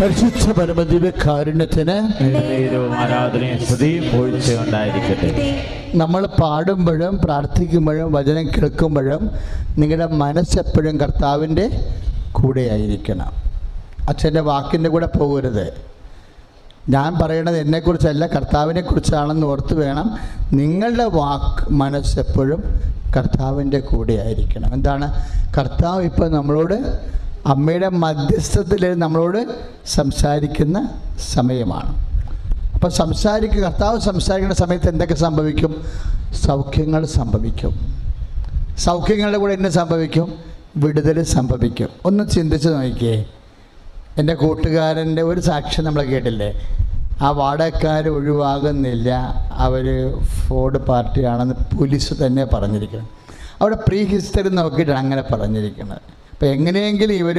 പരിശുദ്ധ പരമദിവ്യ കാരുണ്യത്തിന് നമ്മൾ പാടുമ്പോഴും പ്രാർത്ഥിക്കുമ്പോഴും വചനം കേൾക്കുമ്പോഴും നിങ്ങളുടെ മനസ്സെപ്പോഴും കർത്താവിന്റെ കൂടെയായിരിക്കണം. അച്ഛന്റെ വാക്കിന്റെ കൂടെ പോകരുത്. ഞാൻ പറയണത് എന്നെക്കുറിച്ചല്ല കർത്താവിനെ കുറിച്ചാണെന്ന് ഓർത്ത് വേണം നിങ്ങളുടെ വാക്ക് മനസ്സെപ്പോഴും കർത്താവിന്റെ കൂടെയായിരിക്കണം. എന്താണ്? കർത്താവ് ഇപ്പം നമ്മളോട് അമ്മയുടെ മധ്യസ്ഥത്തിൽ നമ്മളോട് സംസാരിക്കുന്ന സമയമാണ്. അപ്പോൾ സംസാരിക്കുക കർത്താവ് സംസാരിക്കുന്ന സമയത്ത് എന്തൊക്കെ സംഭവിക്കും? സൗഖ്യങ്ങൾ സംഭവിക്കും. സൗഖ്യങ്ങളുടെ കൂടെ എന്നെ സംഭവിക്കും? വിടുതൽ സംഭവിക്കും. ഒന്ന് ചിന്തിച്ച് നോക്കിയേ. എന്റെ കൂട്ടുകാരന്റെ ഒരു സാക്ഷ്യം നമ്മൾ കേട്ടില്ലേ? ആ വാടകക്കാർ ഒഴിവാകുന്നില്ല. അവർ ഫോർഡ് പാർട്ടിയാണെന്ന് പോലീസ് തന്നെ പറഞ്ഞിരിക്കുന്നത് അവിടെ പ്രീ ഹിസ്റ്ററി നോക്കിയിട്ടാണ് അങ്ങനെ പറഞ്ഞിരിക്കുന്നത്. അപ്പോൾ എങ്ങനെയെങ്കിലും ഇവർ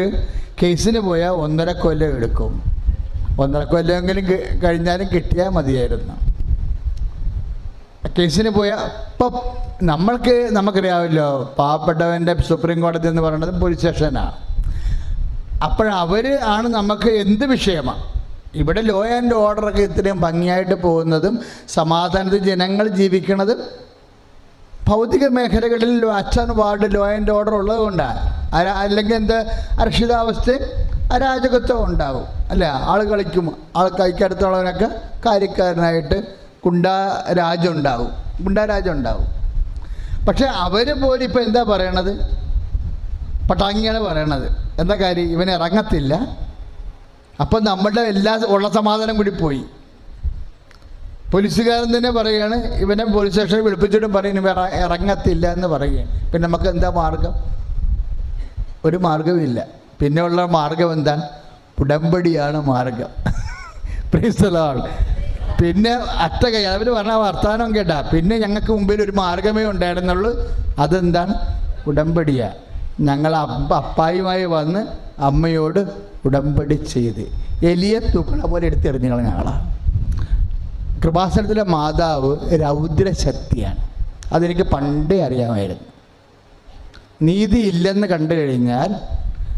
കേസിന് പോയാൽ ഒന്നര കൊല്ലം എടുക്കും. ഒന്നര കൊല്ലമെങ്കിലും കഴിഞ്ഞാലും കിട്ടിയാൽ മതിയായിരുന്നു. കേസിന് പോയാൽ ഇപ്പം നമ്മൾക്ക് നമുക്കറിയാമല്ലോ പാവപ്പെട്ടവന്റെ സുപ്രീം കോടതി എന്ന് പറയുന്നത് പോലീസ് സ്റ്റേഷനാണ് അപ്പോഴവർ ആണ് നമുക്ക് എന്ത് വിഷയമാണ് ഇവിടെ ലോ ആൻഡ് ഓർഡറൊക്കെ ഇത്രയും ഭംഗിയായിട്ട് പോകുന്നതും സമാധാനത്തിൽ ജനങ്ങൾ ജീവിക്കുന്നതും ഭൗതിക മേഖലകളിൽ അച്ഛൻ വാർഡ് ലോ ആൻഡ് ഓർഡർ ഉള്ളത് കൊണ്ടാണ്. അര- അല്ലെങ്കിൽ എന്ത്? അരക്ഷിതാവസ്ഥ അരാജകത്വം ഉണ്ടാകും അല്ലേ? ആൾ കളിക്കും. ആൾ കൈക്കടുത്തുള്ളവനൊക്കെ കാര്യക്കാരനായിട്ട് ഗുണ്ടാ രാജ്യം ഉണ്ടാവും. ഗുണ്ടാ രാജ്യം ഉണ്ടാവും. പക്ഷെ അവർ പോലും ഇപ്പം എന്താ പറയണത്? പട്ടാങ്ങിയാണ് പറയണത്. എന്താ കാര്യം? ഇവൻ ഇറങ്ങത്തില്ല. അപ്പം നമ്മളുടെ എല്ലാ ഉള്ള സമാധാനം കൂടി പോയി. പോലീസുകാരൻ തന്നെ പറയുകയാണ് ഇവനെ പോലീസ് സ്റ്റേഷനിൽ വിളിപ്പിച്ചിട്ടും പറയും ഇവ ഇറങ്ങത്തില്ല എന്ന് പറയുകയാണ്. പിന്നെ നമുക്ക് എന്താ മാർഗം? ഒരു മാർഗമില്ല പിന്നെ ഉള്ള മാർഗം എന്താണ്? ഉടമ്പടിയാണ് മാർഗം. പ്രീസ്തലാണ് പിന്നെ അറ്റ കൈ അവർ പറഞ്ഞ വർത്തമാനം കേട്ടാ. പിന്നെ ഞങ്ങൾക്ക് മുമ്പിൽ ഒരു മാർഗമേ ഉണ്ടായിരുന്നുള്ളൂ. അതെന്താണ്? ഉടമ്പടിയാണ് ഞങ്ങൾ അപ്പ അപ്പായുമായി വന്ന് അമ്മയോട് ഉടമ്പടി ചെയ്ത്. എലിയെ തൂക്കണ പോലെ എടുത്തെറിഞ്ഞ ഞങ്ങളാണ് കൃപാസനത്തിലെ മാതാവ് രൗദ്രശക്തിയാണ്. അതെനിക്ക് പണ്ടേ അറിയാമായിരുന്നു. നീതി ഇല്ലെന്ന് കണ്ടു കഴിഞ്ഞാൽ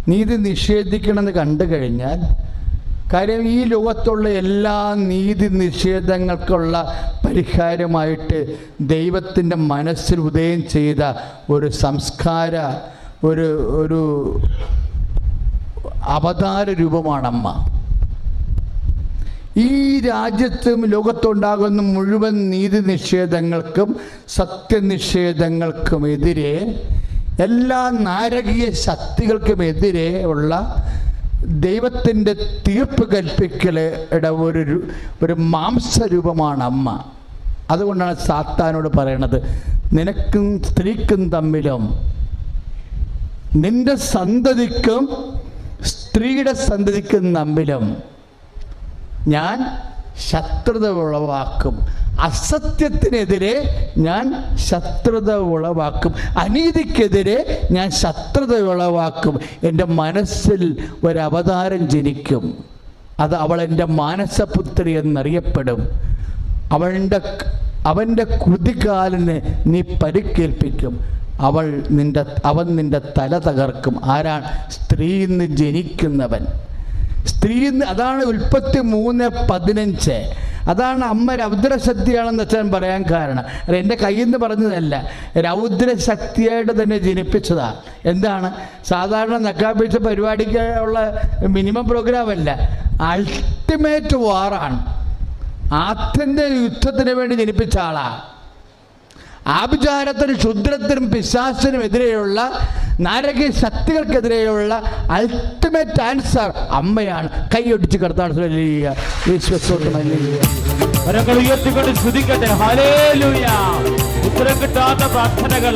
നീതി നിഷേധിക്കണമെന്ന് കണ്ടു കഴിഞ്ഞാൽ കാര്യം ഈ ലോകത്തുള്ള എല്ലാ നീതി നിഷേധങ്ങൾക്കുള്ള പരിഹാരമായിട്ട് ദൈവത്തിന്റെ മനസ്സിൽ ഉദയം ചെയ്ത ഒരു സംസ്കാര ഒരു ഒരു അവതാര രൂപമാണമ്മ. ഈ രാജ്യത്തും ലോകത്തുണ്ടാകുന്ന മുഴുവൻ നീതി നിഷേധങ്ങൾക്കും സത്യനിഷേധങ്ങൾക്കും എതിരെ എല്ലാ നാരകീയ ശക്തികൾക്കുമെതിരെ ഉള്ള ദൈവത്തിന്റെ തീർപ്പ് കൽപ്പിക്കലുടെ ഒരു ഒരു മാംസരൂപമാണ് അമ്മ. അതുകൊണ്ടാണ് സാത്താനോട് പറയണത് നിനക്കും സ്ത്രീക്കും തമ്മിലും നിന്റെ സന്തതിക്കും സ്ത്രീയുടെ സന്തതിക്കും തമ്മിലും ഞാൻ ശത്രുത ഉളവാക്കും അസത്യത്തിനെതിരെ ഞാൻ ശത്രുത ഉളവാക്കും അനീതിക്കെതിരെ ഞാൻ ശത്രുത ഉളവാക്കും എന്റെ മനസ്സിൽ ഒരവതാരം ജനിക്കും. അത് അവൾ എന്റെ മാനസപുത്രി എന്നറിയപ്പെടും. അവളുടെ അവന്റെ കുതികാലിന് നീ പരിക്കേൽപ്പിക്കും. അവൾ നിന്റെ അവൻ നിന്റെ തല തകർക്കും. ആരാണ് സ്ത്രീ ജനിക്കുന്നവൻ. സ്ത്രീ അതാണ് ഉൽപ്പത്തി മൂന്ന് പതിനഞ്ച്. അതാണ് അമ്മ രൗദ്രശക്തിയാണെന്ന് അച്ഛൻ പറയാൻ കാരണം. അല്ല എന്റെ കയ്യിൽ നിന്ന് പറഞ്ഞതല്ല. രൗദ്രശക്തിയായിട്ട് തന്നെ ജനിപ്പിച്ചതാ. എന്താണ്? സാധാരണ നക്കാപ്പിച്ച പരിപാടിക്കുള്ള മിനിമം പ്രോഗ്രാം അല്ല. അൾട്ടിമേറ്റ് വാറാണ് ആത്യന്ത യുദ്ധത്തിന് വേണ്ടി ജനിപ്പിച്ച ആളാ. ആഭിചാരത്തിനും ക്ഷുദ്രത്തിനും പിശാസിനും എതിരെയുള്ള നാരകീയ ശക്തികൾക്കെതിരെയുള്ള അൾട്ടിമേറ്റ് ആൻസർ അമ്മയാണ്. കൈയൊടിച്ച് കർത്താൻ ഉയർത്തിക്കൊണ്ട് ഹല്ലേലൂയ. ഉത്തരം കിട്ടാത്ത പ്രാർത്ഥനകൾ.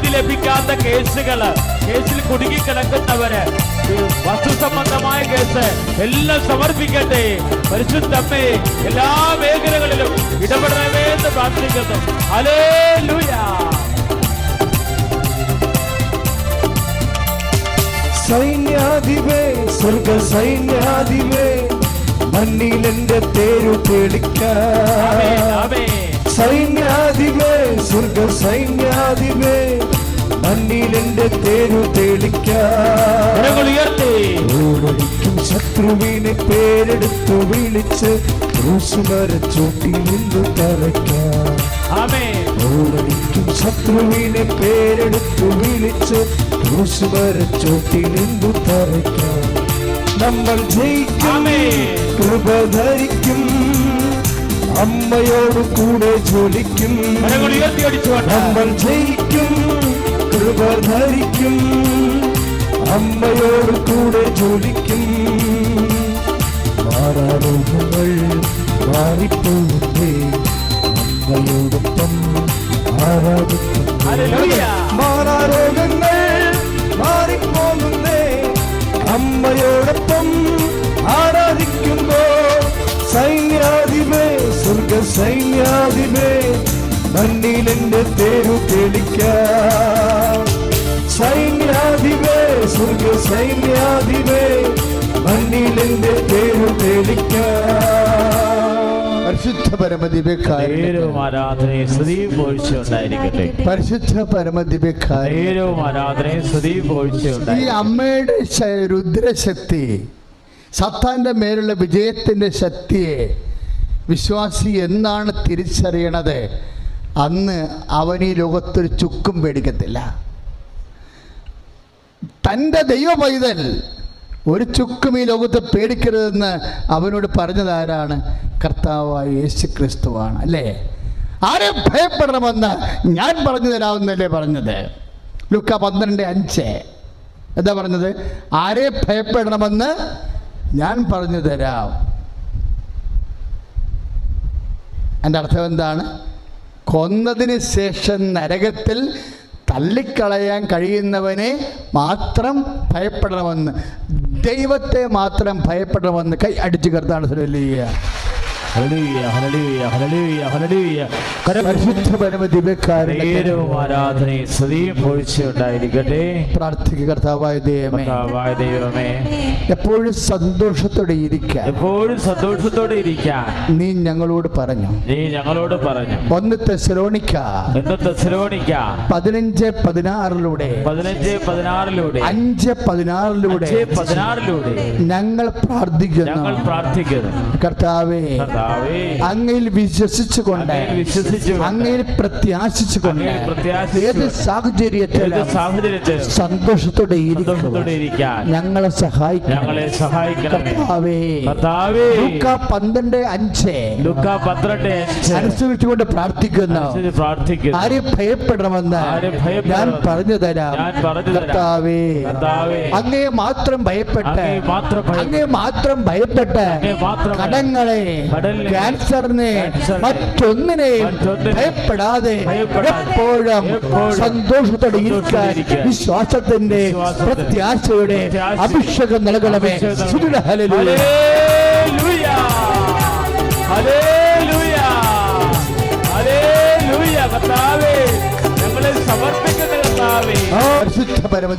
നീതി ലഭിക്കാത്ത കേസുകൾ കേസിൽ കുടുങ്ങി കിടക്കുന്നവര് വസ്തു സംബന്ധമായ കേസ് എല്ലാം സമർപ്പിക്കട്ടെ. പരിശുദ്ധമ്മേ എല്ലാ മേഖലകളിലും ഇടപെടണമേ എന്ന് പ്രാർത്ഥിക്കുന്നു. ഹല്ലേലൂയ. സൈന്യാധിപേ സ്വർഗ സൈന്യാധിപേ മണ്ണിൽ എന്റെ തേരു ആമേൻ. സൈന്യാധിപേ സ്വർഗ സൈന്യാധിപേ മണ്ണിലെന്റെ തേരു തേടിക്കും ശത്രുവിനെ പേരെടുത്തു വിളിച്ച് നിന്നു തറയ്ക്കാം ഓരടിക്കും ശത്രുവിനെ പേരെടുത്തു വിളിച്ച് ക്രൂശുമരച്ചോട്ടിൽ നിന്നു തറയ്ക്കാം നമ്മൾ ജയിക്കാമേ. കൃപ ധരിക്കും അമ്മയോട് കൂടെ ജോലിക്കും നമ്മൾ ജയിക്കും കൃപ ധരിക്കും. അമ്മയോട് കൂടെ ജോലിക്കും മാറാരോഗങ്ങൾ മാറിപ്പോകുന്നേ അമ്മയോടൊപ്പം ആരാധിക്കും. മാറാരോഗങ്ങൾ മാറിപ്പോകുന്നേ. അമ്മയോടൊപ്പം ആരാധിക്കുമ്പോ സൈന്യാധിപേ മണ്ണിലെന്റെ പേരു തെളിക്കാം സൈന്യാധിപേ സ്വർഗ സൈന്യാധിപേ മണ്ണിലെന്റെ പേരു തെളിക്കാം പരിശുദ്ധ ആരാധനയും സ്തുതിയും ഉണ്ടായിരിക്കട്ടെ പരിശുദ്ധ ആരാധനയും സ്തുതിയും പോഴ്ച ഈ ഉണ്ടായിരിക്കട്ടെ അമ്മയുടെ രുദ്രശക്തി സത്താന്റെ മേലുള്ള വിജയത്തിന്റെ ശക്തിയെ വിശ്വാസി എന്നാണ് തിരിച്ചറിയണത്? അന്ന് അവൻ ഈ ലോകത്തൊരു ചുക്കും പേടിക്കത്തില്ല തന്റെ ദൈവ പൈതൽ ഒരു ചുക്കും ഈ ലോകത്ത് പേടിക്കരുതെന്ന് അവനോട് പറഞ്ഞത് ആരാണ്? കർത്താവായ യേശു ക്രിസ്തുവാണ് അല്ലേ? ആരെ ഭയപ്പെടണമെന്ന് ഞാൻ പറഞ്ഞു തരാമെന്നല്ലേ പറഞ്ഞത്? ലുക്ക പന്ത്രണ്ട് അഞ്ച്. എന്താ പറഞ്ഞത്? ആരെ ഭയപ്പെടണമെന്ന് ഞാൻ പറഞ്ഞു തരാം. എന്റെ അർത്ഥം എന്താണ്? കൊന്നതിന് ശേഷം നരകത്തിൽ തള്ളിക്കളയാൻ കഴിയുന്നവനെ മാത്രം ഭയപ്പെടണമെന്ന്. ദൈവത്തെ മാത്രം ഭയപ്പെടണമെന്ന് കൈ അടിച്ചു കർത്താണ് ശ്രദ്ധിക്കുക ഉണ്ടായിരിക്കട്ടെ. പ്രാർത്ഥിക്കുക കർത്താവായ ദൈവമേ. കർത്താവായ ദൈവമേ. എപ്പോഴും സന്തോഷത്തോടെ ഇരിക്കാൻ. എപ്പോഴും സന്തോഷത്തോടെ ഇരിക്കാൻ. നീ ഞങ്ങളോട് പറഞ്ഞു. നീ ഞങ്ങളോട് പറഞ്ഞു. ഒന്ന് തെസലോണിക്ക തെസലോണിക്ക പതിനഞ്ച് പതിനാറിലൂടെ. പതിനഞ്ച് പതിനാറിലൂടെ. അഞ്ച് പതിനാറിലൂടെ. പതിനാറിലൂടെ. ഞങ്ങൾ പ്രാർത്ഥിക്കുന്നു. ഞങ്ങൾ പ്രാർത്ഥിക്കുന്നു. കർത്താവേ അങ്ങയിൽ വിശ്വസിച്ചുകൊണ്ട് അങ്ങയിൽ പ്രത്യാശിച്ചുകൊണ്ട് കൊണ്ട് ഏത് സാഹചര്യത്തിൽ സന്തോഷത്തോടെ ഇരിക്കാൻ ഞങ്ങളെ സഹായിക്കണം ഞങ്ങളെ പന്ത്രണ്ട് അഞ്ച്. അനുസരിച്ചുകൊണ്ട് പ്രാർത്ഥിക്കുന്നു. ആരെ ഭയപ്പെടണമെന്ന് ഞാൻ പറഞ്ഞു തരാം. കർത്താവേ. അങ്ങേ മാത്രം ഭയപ്പെട്ട് അങ്ങേ മാത്രം ഭയപ്പെട്ട് കടങ്ങളെ ക്യാൻസറിനെ മറ്റൊന്നിനെയും ഭയപ്പെടാതെ എപ്പോഴും സന്തോഷത്തോടെ ഇരിക്കാൻ വിശ്വാസത്തിന്റെ പ്രത്യാശയുടെ അഭിഷേകം നൽകണമേ ഹല്ലേലൂയ. ഹല്ലേലൂയ. ഹല്ലേലൂയ. ഹല്ലേലൂയ. കർത്താവേ ഞങ്ങളെ സമർപ്പിക്കുന്ന പരിശുദ്ധ പരമ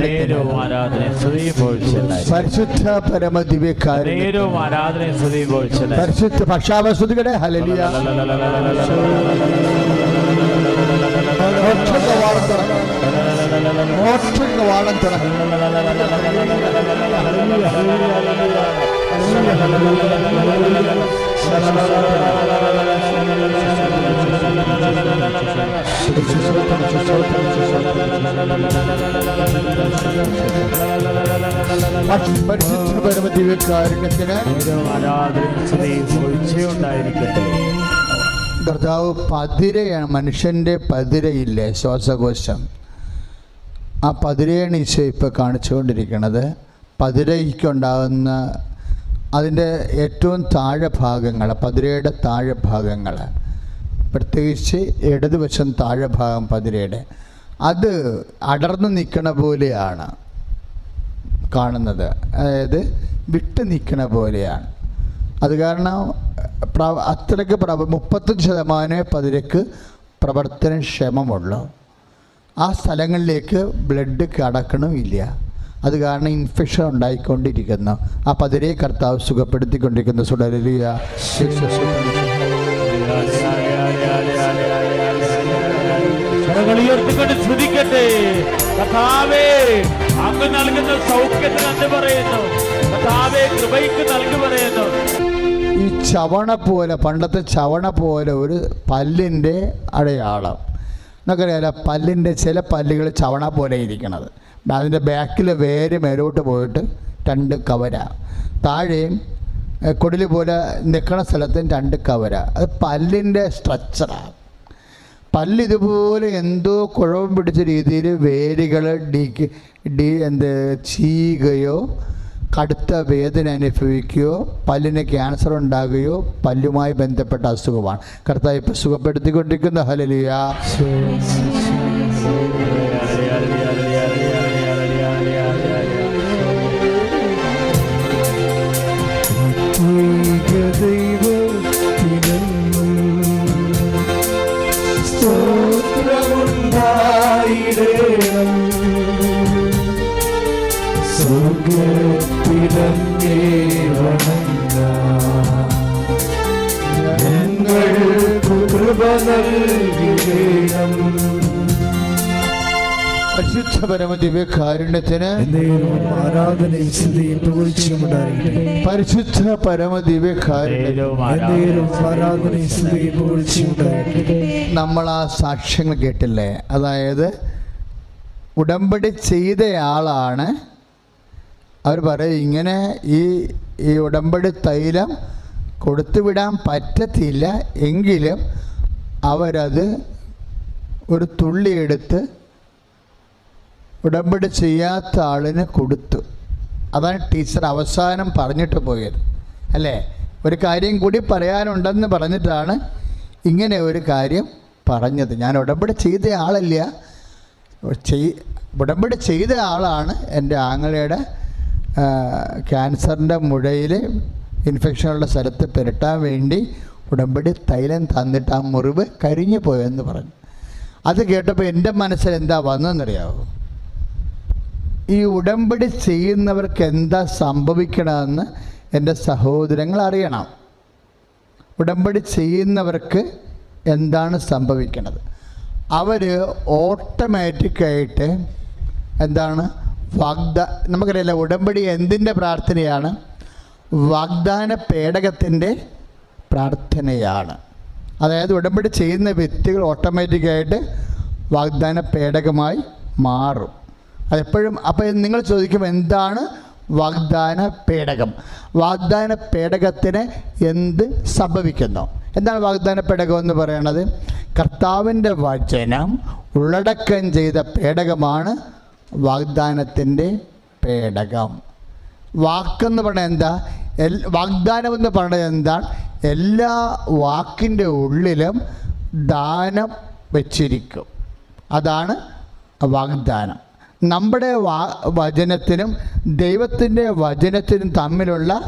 നേരവും ആരാധനയും സ്തുതിയും പോഴ്ചയുണ്ടായി പരിശുദ്ധ പരമ ദിവ്യക്കാരുണ്യ നേരവും ആരാധനയും സ്തുതിയും പോഴ്ചയുണ്ടായി പരിശുദ്ധ ഭക്ഷാവസ്തുതികളുടെ ഹലലിയ ഹലലിയ തുറന്നു കർത്താവ് പതിരയാണ് മനുഷ്യന്റെ പതിരയില്ലേ? ശ്വാസകോശം. ആ പതിരയാണ് ഈശോ ഇപ്പോൾ കാണിച്ചുകൊണ്ടിരിക്കുന്നത്. പതിരയ്ക്കുണ്ടാകുന്ന അതിന്റെ ഏറ്റവും താഴെ ഭാഗങ്ങൾ പതിരയുടെ താഴെ ഭാഗങ്ങൾ പ്രത്യേകിച്ച് ഇടതുവശം താഴെ ഭാഗം പതിരയുടെ. അത് അടർന്നു നിൽക്കണ പോലെയാണ് കാണുന്നത്. അതായത് വിട്ട് നിൽക്കണ പോലെയാണ്. അത് കാരണം പ്ര- അത്രയ്ക്ക് പ്രവ മുപ്പത്തഞ്ച് ശതമാനമേ പതിരക്ക് പ്രവർത്തനക്ഷമമുള്ളൂ ആ സ്ഥലങ്ങളിലേക്ക് ബ്ലഡ് കടക്കണമില്ല. അത് കാരണം ഇൻഫെക്ഷൻ ഉണ്ടായിക്കൊണ്ടിരിക്കുന്നു. ആ പതിരെ കർത്താവ് സുഖപ്പെടുത്തിക്കൊണ്ടിരിക്കുന്നു. സുടലിയ കരങ്ങൾ ഉയർത്തിക്കൊണ്ട് സ്തുതിക്കട്ടെ. കഥാവേ അങ്ങ് നൽകുന്ന സൗഖ്യത്തിന് എന്ന് പറയുന്നു. കഥാവേ കൃപയ്ക്ക് നൽകി പറയുന്നു. ഈ ചവണ പോലെ പണ്ടത്തെ ചവണ പോലെ ഒരു പല്ലിന്റെ അടയാളം. നമുക്കറിയാലോ പല്ലിന്റെ ചില പല്ലുകൾ ചവണ പോലെ ഇരിക്കണത്. അതിന്റെ ബാക്കിൽ വേര് മേലോട്ട് പോയിട്ട് രണ്ട് കവര. താഴെയും കൊടിൽ പോലെ നിൽക്കുന്ന സ്ഥലത്തും രണ്ട് കവര. അത് പല്ലിന്റെ സ്ട്രക്ചറാണ് പല്ല് ഇതുപോലെ എന്തോ കുഴവും പിടിച്ച രീതിയിൽ വേരുകൾ ഡി ഡി എന്ത് ചീയുകയോ കടുത്ത വേദന അനുഭവിക്കുകയോ പല്ലിന് ക്യാൻസർ ഉണ്ടാകുകയോ പല്ലുമായി ബന്ധപ്പെട്ട അസുഖമാണ്. കർത്താവ് ഇപ്പം സുഖപ്പെടുത്തിക്കൊണ്ടിരിക്കുന്ന. ഹലലിയ പരിശുദ്ധ ആരാധനയും പുകഴ്ചയും ഉണ്ടായിരിക്കട്ടെ. പരിശുദ്ധ ആരാധനയും പുകഴ്ചയും ഉണ്ടായിരിക്കട്ടെ. നമ്മൾ ആ സാക്ഷ്യങ്ങൾ കേട്ടില്ലേ? അതായത് ഉടമ്പടി ചെയ്തയാളാണ്. അവർ പറയും ഇങ്ങനെ ഈ ഈ ഉടമ്പടി തൈലം കൊടുത്തുവിടാൻ പറ്റത്തില്ല. എങ്കിലും അവരത് ഒരു തുള്ളി എടുത്ത് ഉടമ്പടി ചെയ്യാത്ത ആളിന് കൊടുത്തു. അതാണ് ടീച്ചർ അവസാനം പറഞ്ഞിട്ട് പോയത്. അല്ലേ? ഒരു കാര്യം കൂടി പറയാനുണ്ടെന്ന് പറഞ്ഞിട്ടാണ് ഇങ്ങനെ ഒരു കാര്യം പറഞ്ഞത്. ഞാൻ ഉടമ്പടി ചെയ്ത ആളല്ല. ചെയ് ഉടമ്പടി ചെയ്ത ആളാണ് എന്റെ ആങ്ങളയുടെ ക്യാൻസറിന്റെ മുഴയിൽ ഇൻഫെക്ഷനുള്ള സ്ഥലത്ത് പുരട്ടാൻ വേണ്ടി ഉടമ്പടി തൈലം തന്നിട്ട് ആ മുറിവ് കരിഞ്ഞു പോയെന്ന് പറഞ്ഞു. അത് കേട്ടപ്പോൾ എന്റെ മനസ്സിൽ എന്താ വന്നതെന്നറിയാവോ? ഈ ഉടമ്പടി ചെയ്യുന്നവർക്ക് എന്താ സംഭവിക്കണമെന്ന് എന്റെ സഹോദരങ്ങൾ അറിയണം. ഉടമ്പടി ചെയ്യുന്നവർക്ക് എന്താണ് സംഭവിക്കുന്നത് അവർ ഓട്ടോമാറ്റിക്കായിട്ട് എന്താണ് വാഗ്ദ നമുക്കറിയില്ല ഉടമ്പടി എന്തിന്റെ പ്രാർത്ഥനയാണ്? വാഗ്ദാന പേടകത്തിന്റെ പ്രാർത്ഥനയാണ്. അതായത് ഉടമ്പടി ചെയ്യുന്ന വ്യക്തികൾ ഓട്ടോമാറ്റിക്കായിട്ട് വാഗ്ദാന പേടകമായി മാറും. അതെപ്പോഴും അപ്പോൾ നിങ്ങൾ ചോദിക്കും എന്താണ് വാഗ്ദാന പേടകം? വാഗ്ദാന പേടകത്തിന് എന്ത് സംഭവിക്കുന്നു? എന്താണ് വാഗ്ദാന പേടകം എന്ന് പറയുന്നത് കർത്താവിന്റെ വചനം ഉള്ളടക്കം ചെയ്ത പേടകമാണ് വാഗ്ദാനത്തിന്റെ പേടകം. വാക്കെന്ന് പറഞ്ഞാൽ എന്താ? വാഗ്ദാനം എന്ന് പറയുന്നത് എന്താണ്? എല്ലാ വാക്കിന്റെ ഉള്ളിലും ദാനം വച്ചിരിക്കും. അതാണ് വാഗ്ദാനം. നമ്മുടെ വാ വചനത്തിനും ദൈവത്തിന്റെ വചനത്തിനും തമ്മിലുള്ള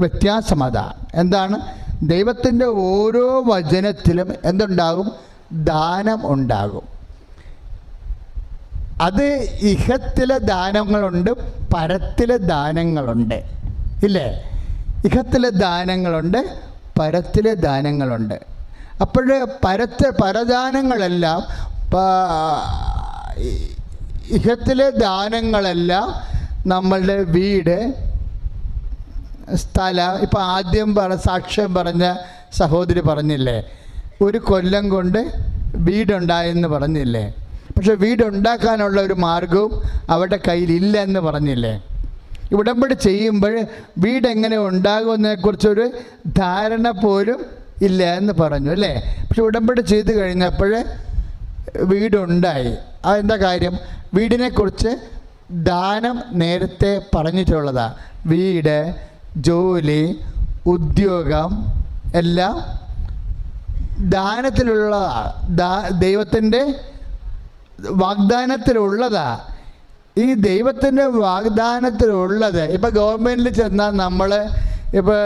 വ്യത്യാസം അതാണ്. എന്താണ്? ദൈവത്തിന്റെ ഓരോ വചനത്തിലും എന്തുണ്ടാകും? ദാനം ഉണ്ടാകും. അത് ഇഹത്തിലെ ദാനങ്ങളുണ്ട് പരത്തിലെ ദാനങ്ങളുണ്ട്. ഇല്ലേ? ഇഹത്തിലെ ദാനങ്ങളുണ്ട് പരത്തിലെ ദാനങ്ങളുണ്ട്. അപ്പോൾ പരത്തെ പരദാനങ്ങളെല്ലാം ഇഹത്തിലെ ദാനങ്ങളെല്ലാം നമ്മളുടെ വീട് സ്ഥലം ഇപ്പം ആദ്യം പറ സാക്ഷ്യം പറഞ്ഞ സഹോദരി പറഞ്ഞില്ലേ ഒരു കൊല്ലം കൊണ്ട് വീടുണ്ടായെന്ന് പറഞ്ഞില്ലേ. പക്ഷെ വീടുണ്ടാക്കാനുള്ള ഒരു മാർഗവും അവരുടെ കയ്യിലില്ല എന്ന് പറഞ്ഞില്ലേ. ഉടമ്പടി ചെയ്യുമ്പോൾ വീട് എങ്ങനെ ഉണ്ടാകുമെന്നതിനെക്കുറിച്ചൊരു ധാരണ പോലും ഇല്ല എന്ന് പറഞ്ഞു അല്ലേ? പക്ഷെ ഉടമ്പടി ചെയ്ത് കഴിഞ്ഞപ്പോൾ വീടുണ്ടായി. അതെന്താ കാര്യം? വീടിനെക്കുറിച്ച് ദാനം നേരത്തെ പറഞ്ഞിട്ടുള്ളതാണ് വീട് ജോലി ഉദ്യോഗം എല്ലാം ദാനത്തിലുള്ളതാണ് ദൈവത്തിന്റെ വാഗ്ദാനത്തിലുള്ളതാ. ഈ ദൈവത്തിന്റെ വാഗ്ദാനത്തിലുള്ളത് ഇപ്പം ഗവൺമെന്റിൽ ചെന്നാൽ നമ്മൾ ഇപ്പോൾ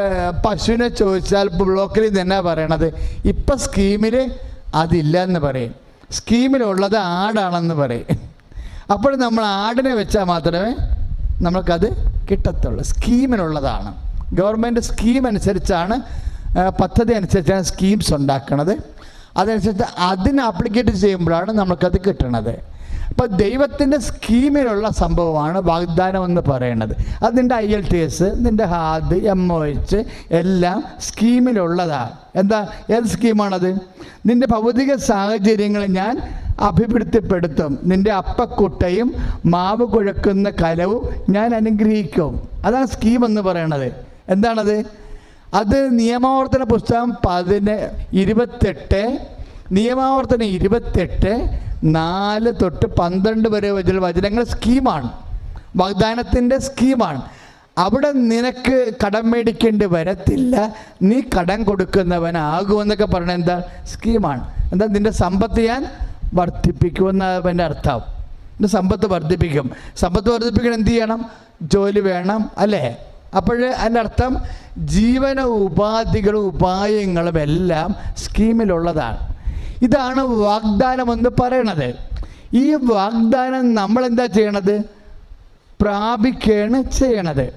പശുവിനെ ചോദിച്ചാൽ ബ്ലോക്കിൽ തന്നെ പറയണത്? ഇപ്പം സ്കീമിൽ അതില്ല എന്ന് പറയും. സ്കീമിലുള്ളത് ആടാണെന്ന് പറയും. അപ്പോൾ നമ്മൾ ആടിനെ വെച്ചാൽ മാത്രമേ നമുക്കത് കിട്ടത്തുള്ളൂ. സ്കീമിനുള്ളതാണ് ഗവൺമെന്റ് സ്കീം അനുസരിച്ചാണ് പദ്ധതി അനുസരിച്ചാണ് സ്കീംസ് ഉണ്ടാക്കുന്നത് അതനുസരിച്ച് അതിന് ആപ്ലിക്കേറ്റ് ചെയ്യുമ്പോഴാണ് നമുക്കത് കിട്ടണത്. അപ്പോൾ ദൈവത്തിന്റെ സ്കീമിലുള്ള സംഭവമാണ് വാഗ്ദാനം എന്ന് പറയുന്നത് അത് നിന്റെ ഐ എൽ ടി എസ് നിന്റെ ഹാദ് എം ഒ എച്ച് എല്ലാം സ്കീമിലുള്ളതാണ് എന്താ? ഏത് സ്കീമാണത്? നിന്റെ ഭൗതിക സാഹചര്യങ്ങൾ ഞാൻ അഭിവൃദ്ധിപ്പെടുത്തും. നിന്റെ അപ്പക്കുട്ടയും മാവ് കുഴക്കുന്ന കലവും ഞാൻ അനുഗ്രഹിക്കും. അതാണ് സ്കീം എന്ന് പറയണത്. എന്താണത്? അത് നിയമാവർത്തന പുസ്തകം പതിന് ഇരുപത്തെട്ട് നിയമാവർത്തനം ഇരുപത്തെട്ട് നാല് തൊട്ട് പന്ത്രണ്ട് വരെ വചന വചനങ്ങൾ സ്കീമാണ്. വാഗ്ദാനത്തിന്റെ സ്കീമാണ്. അവിടെ നിനക്ക് കടം മേടിക്കേണ്ടി വരത്തില്ല. നീ കടം കൊടുക്കുന്നവനാകുമെന്നൊക്കെ പറഞ്ഞ എന്താ? സ്കീമാണ്. എന്താ? നിന്റെ സമ്പത്ത് ഞാൻ വർദ്ധിപ്പിക്കുമെന്നതിന്റെ അർത്ഥം. നിന്റെ സമ്പത്ത് വർദ്ധിപ്പിക്കും. സമ്പത്ത് വർദ്ധിപ്പിക്കണം എന്ത് ചെയ്യണം? ജോലി വേണം അല്ലേ? അപ്പോൾ അതിന്റെ അർത്ഥം ജീവന ഉപാധികളും ഉപായങ്ങളും എല്ലാം സ്കീമിലുള്ളതാണ്. ഇതാണ് വാഗ്ദാനം എന്ന് പറയണത്. ഈ വാഗ്ദാനം നമ്മൾ എന്താ ചെയ്യണത്? പ്രാപിക്കുകയാണ് ചെയ്യണത്.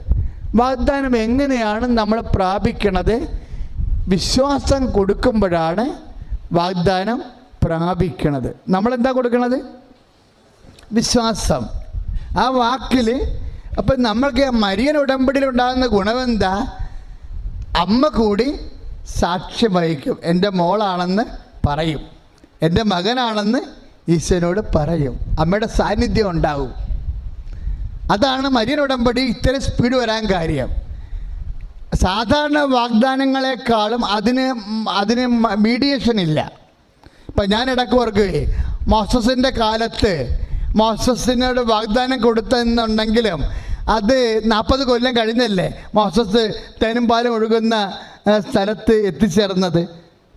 വാഗ്ദാനം എങ്ങനെയാണ് നമ്മൾ പ്രാപിക്കണത്? വിശ്വാസം കൊടുക്കുമ്പോഴാണ് വാഗ്ദാനം പ്രാപിക്കണത്. നമ്മൾ എന്താ കൊടുക്കണത്? വിശ്വാസം. ആ വാക്കിൽ അപ്പം നമ്മൾക്ക് മരിയൻ ഉടമ്പടിയിൽ ഉണ്ടാകുന്ന ഗുണമെന്താ? അമ്മ കൂടി സാക്ഷ്യം വഹിക്കും. എന്റെ മോളാണെന്ന് പറയും. എന്റെ മകനാണെന്ന് ഈശ്വരനോട് പറയും. അമ്മയുടെ സാന്നിധ്യം ഉണ്ടാവും. അതാണ് മരിയൻ ഉടമ്പടി ഇത്തരം സ്പീഡ് വരാൻ കാര്യം. സാധാരണ വാഗ്ദാനങ്ങളെക്കാളും അതിന് അതിന് മീഡിയേഷൻ ഇല്ല. ഇപ്പം ഞാൻ ഇടയ്ക്ക് ഓർക്കുകയെ മോസസിന്റെ കാലത്ത് മോസസിനോട് വാഗ്ദാനം കൊടുത്തെന്നുണ്ടെങ്കിലും അത് നാൽപ്പത് കൊല്ലം കഴിഞ്ഞല്ലേ മോസസ് തേനും പാലും ഒഴുകുന്ന സ്ഥലത്ത് എത്തിച്ചേർന്നത്?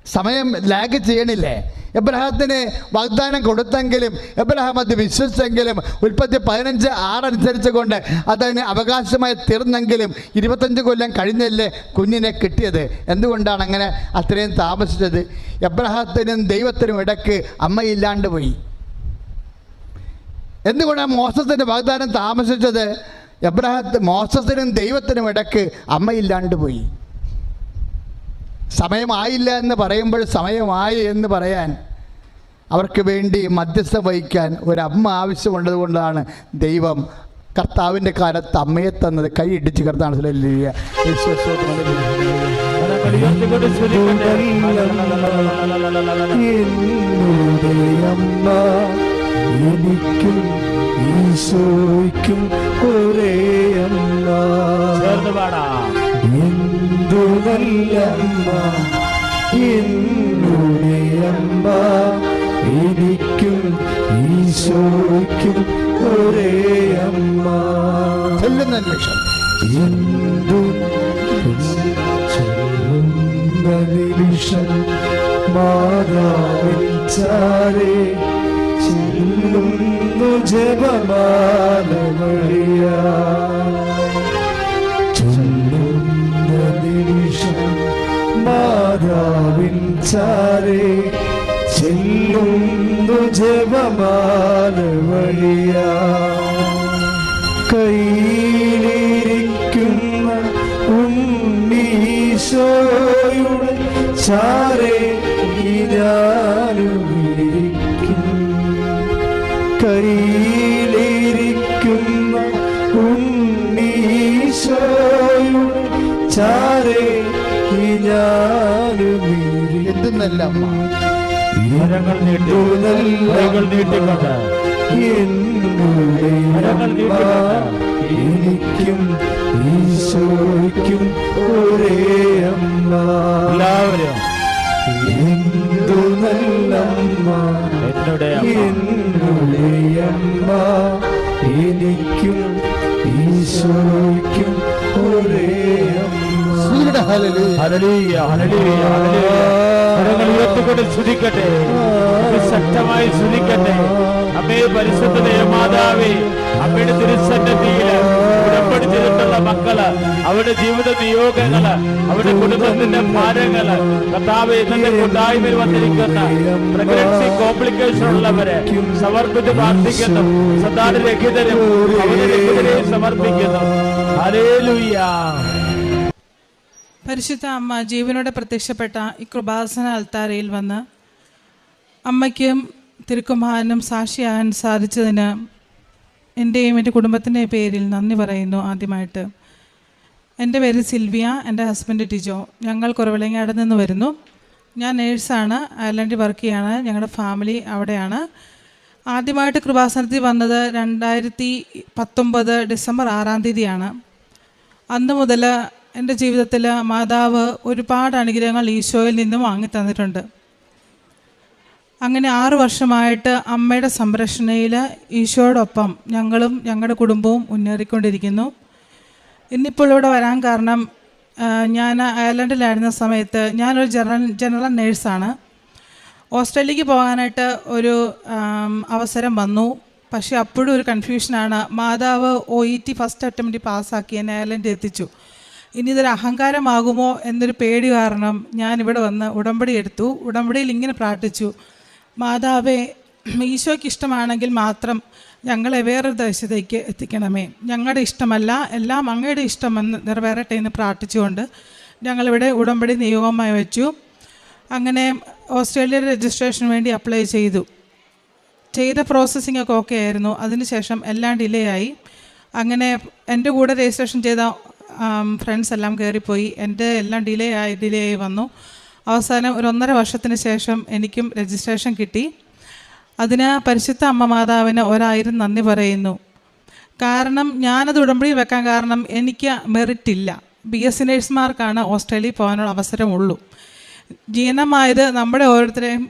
സമയം ലാഗ് ചെയ്യണില്ലേ? എബ്രഹാത്തിന് വാഗ്ദാനം കൊടുത്തെങ്കിലും എബ്രഹാം അത് വിശ്വസിച്ചെങ്കിലും ഉൽപ്പത്തി പതിനഞ്ച് ആറനുസരിച്ച് കൊണ്ട് അതതിന് അവകാശമായി തീർന്നെങ്കിലും ഇരുപത്തഞ്ച് കൊല്ലം കഴിഞ്ഞല്ലേ കുഞ്ഞിനെ കിട്ടിയത്? എന്തുകൊണ്ടാണ് അങ്ങനെ അത്രയും താമസിച്ചത്? എബ്രഹാത്തിനും ദൈവത്തിനും ഇടയ്ക്ക് അമ്മയില്ലാണ്ട് പോയി. എന്തുകൊണ്ടാണ് മോസത്തിന്റെ വാഗ്ദാനം താമസിച്ചത്? എബ്രഹാത്ത് മോസത്തിനും ദൈവത്തിനും ഇടയ്ക്ക് അമ്മയില്ലാണ്ട് പോയി. സമയമായില്ല എന്ന് പറയുമ്പോൾ സമയമായി എന്ന് പറയാൻ അവർക്ക് വേണ്ടി മധ്യസ്ഥ വഹിക്കാൻ ഒരമ്മ ആവശ്യമുള്ളത് കൊണ്ടാണ് ദൈവം കർത്താവിന്റെ കാലത്ത് അമ്മയെ തന്നത് കൈ ഇടിച്ച് കർത്താൻ എനിക്കും ഈശോയ്ക്കും ഒരേ അമ്മ എന്നുടെ അമ്മ. എനിക്കും ഈശോയ്ക്കും ഒരേ അമ്മ. ചെല്ലുന്ന നിമിഷം എന്തു ചൊല്ലുന്ന നിമിഷം മാതാവിൻ ചാരേ ചെല്ലുന്നു ജപമാല വഴിയാ. മാതാവിൻ ചാരേ ചെല്ലുന്നു ജപമാല വഴിയാ. കയ്യിലിരിക്കുന്ന ഉണ്ണീശോയുടെ ചാരേ ഞാനും ഇരിക്കും. കയ്യിലിരിക്കുന്ന ഉണ്ണീശോയുടെ ചാരേ എന്തെന്നല്ല അമ്മ കരങ്ങൾ നീട്ടി കൈകൾ നീട്ടിക്കൊണ്ട് എന്നുടെ അമ്മ എനിക്കും ഈശോയ്ക്കും ഒരേ അമ്മ. എല്ലാവരും എന്തു നല്ലമ്മ. എന്നുടെ അമ്മ. എനിക്കും ഈശോയ്ക്കും ഒരേ അമ്മ. ഉയർത്തിക്കൊണ്ട് സ്തുതിക്കട്ടെ. ശക്തമായി സ്തുതിക്കട്ടെ. അമ്മേ പരിശുദ്ധ മാതാവേ അമ്മയുടെ തിരുസന്നതിയിൽ ഉടമ്പടി ചെയ്തിട്ടുള്ള മക്കൾ അവരുടെ ജീവിത നിയോഗങ്ങൾ അവരുടെ കുടുംബത്തിന്റെ ഭാരങ്ങൾ കർത്താവ് ഇന്നത്തെ കൂട്ടായ്മയിൽ വന്നിരിക്കുന്ന പ്രഗ്നൻസി കോംപ്ലിക്കേഷൻ ഉള്ളവരെ സമർപ്പിച്ച് പ്രാർത്ഥിക്കുന്നു. സന്താന രഹിതരും അവരുടെ രഹിതരെയും സമർപ്പിക്കുന്നു. ഹല്ലേലൂയ. പരിശുദ്ധ അമ്മ ജീവനോടെ പ്രത്യക്ഷപ്പെട്ട ഈ കൃപാസന അൽത്താരയിൽ വന്ന് അമ്മയ്ക്കും തിരുക്കുമാരനും സാക്ഷിയാകാൻ സാധിച്ചതിന് എന്റെയും എന്റെ കുടുംബത്തിന്റെയും പേരിൽ നന്ദി പറയുന്നു ആദ്യമായിട്ട്. എന്റെ പേര് സിൽവിയ എന്റെ ഹസ്ബൻഡ് ടിജോ. ഞങ്ങൾ കുറവിലങ്ങാട് നിന്ന് വരുന്നു. ഞാൻ നേഴ്സാണ് അയർലൻഡിൽ വർക്ക് ചെയ്യാണ് ഞങ്ങളുടെ ഫാമിലി അവിടെയാണ്. ആദ്യമായിട്ട് കൃപാസനത്തിൽ വന്നത് രണ്ടായിരത്തി പത്തൊമ്പത് ഡിസംബർ ആറാം തീയതിയാണ്. അന്ന് മുതൽ എന്റെ ജീവിതത്തിൽ മാതാവ് ഒരുപാട് അനുഗ്രഹങ്ങൾ ഈശോയിൽ നിന്നും വാങ്ങി തന്നിട്ടുണ്ട്. അങ്ങനെ ആറു വർഷമായിട്ട് അമ്മയുടെ സംരക്ഷണയിൽ ഈശോയോടൊപ്പം ഞങ്ങളും ഞങ്ങളുടെ കുടുംബവും മുന്നേറിക്കൊണ്ടിരിക്കുന്നു. ഇന്നിപ്പോൾ ഇവിടെ വരാൻ കാരണം ഞാൻ അയർലൻഡിലായിരുന്ന സമയത്ത് ഞാനൊരു ജനറൽ ജനറൽ നേഴ്സാണ്. ഓസ്ട്രേലിയക്ക് പോകാനായിട്ട് ഒരു അവസരം വന്നു. പക്ഷേ അപ്പോഴും ഒരു കൺഫ്യൂഷനാണ്. മാതാവ് O E T first attempt പാസ്സാക്കി എന്നെ അയർലൻഡിൽ എത്തിച്ചു ഇനി ഇതൊരു അഹങ്കാരമാകുമോ എന്നൊരു പേടി കാരണം ഞാൻ ഇവിടെ വന്ന് ഉടമ്പടി എടുത്തു. ഉടമ്പടിയിൽ ഇങ്ങനെ പ്രാർത്ഥിച്ചു. മാതാവേ ഈശോയ്ക്ക് ഇഷ്ടമാണെങ്കിൽ മാത്രം ഞങ്ങളെ വേറൊരു ദേശത്തേക്ക് എത്തിക്കണമേ. ഞങ്ങളുടെ ഇഷ്ടമല്ല എല്ലാം അങ്ങയുടെ ഇഷ്ടമെന്ന് നിറവേറട്ടെ എന്ന് പ്രാർത്ഥിച്ചുകൊണ്ട് ഞങ്ങളിവിടെ ഉടമ്പടി നിയോഗമായി വെച്ചു. അങ്ങനെ ഓസ്ട്രേലിയ രജിസ്ട്രേഷന് വേണ്ടി അപ്ലൈ ചെയ്തു. ചെയ്ത പ്രോസസ്സിംഗ് ഒക്കെ ഓക്കെ ആയിരുന്നു അതിനുശേഷം എല്ലാം ഡിലേ ആയി. അങ്ങനെ എന്റെ കൂടെ രജിസ്ട്രേഷൻ ചെയ്ത ഫ്രണ്ട്സ് എല്ലാം കയറിപ്പോയി എന്റെ എല്ലാം ഡിലേ ആയി ഡിലേ ആയി വന്നു. അവസാനം ഒരു ഒന്നര വർഷത്തിന് ശേഷം എനിക്കും രജിസ്ട്രേഷൻ കിട്ടി. അതിന് പരിശുദ്ധ അമ്മ മാതാവിന് ഒരായിരം നന്ദി പറയുന്നു. കാരണം ഞാനത് ഉടമ്പടി വെക്കാൻ കാരണം എനിക്ക് മെറിറ്റ് ഇല്ല. ബി എസ് നേഴ്സുമാർക്കാണ് ഓസ്ട്രേലിയയിൽ പോകാനുള്ള അവസരമുള്ളൂ. ജീവനമായത് നമ്മുടെ ഓരോരുത്തരെയും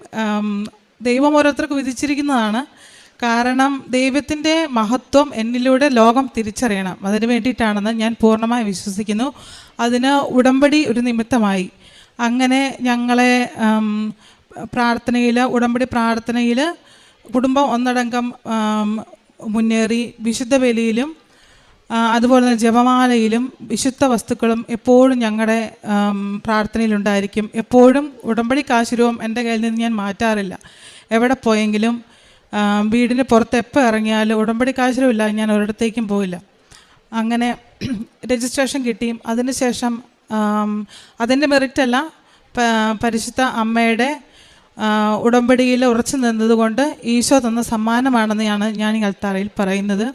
ദൈവം ഓരോരുത്തർക്ക് വിധിച്ചിരിക്കുന്നതാണ്. കാരണം ദൈവത്തിന്റെ മഹത്വം എന്നിലൂടെ ലോകം തിരിച്ചറിയണം. അതിന് വേണ്ടിയിട്ടാണെന്ന് ഞാൻ പൂർണമായി വിശ്വസിക്കുന്നു. അതിന് ഉടമ്പടി ഒരു നിമിത്തമായി. അങ്ങനെ ഞങ്ങളെ പ്രാർത്ഥനയിൽ ഉടമ്പടി പ്രാർത്ഥനയിൽ കുടുംബം ഒന്നടങ്കം മുന്നേറി വിശുദ്ധ ബലിയിലും അതുപോലെ തന്നെ ജപമാലയിലും വിശുദ്ധ വസ്തുക്കളും എപ്പോഴും ഞങ്ങളുടെ പ്രാർത്ഥനയിലുണ്ടായിരിക്കും. എപ്പോഴും ഉടമ്പടി കാശുരൂപം എന്റെ കയ്യിൽ നിന്ന് ഞാൻ മാറ്റാറില്ല. എവിടെ പോയെങ്കിലും വീടിന് പുറത്ത് എപ്പോൾ ഇറങ്ങിയാലും ഉടമ്പടി കാശുരൂപമില്ല ഞാൻ ഒരിടത്തേക്കും പോയില്ല അങ്ങനെ രജിസ്ട്രേഷൻ കിട്ടി അതിനുശേഷം അതിന്റെ മെറിറ്റല്ല പരിശുദ്ധ അമ്മയുടെ ഉടമ്പടിയിൽ ഉറച്ചു നിന്നതുകൊണ്ട് ഈശോ തന്ന സമ്മാനമാണെന്നാണ് ഞാൻ ഈ അൽത്താറയിൽ പറയുന്നത്.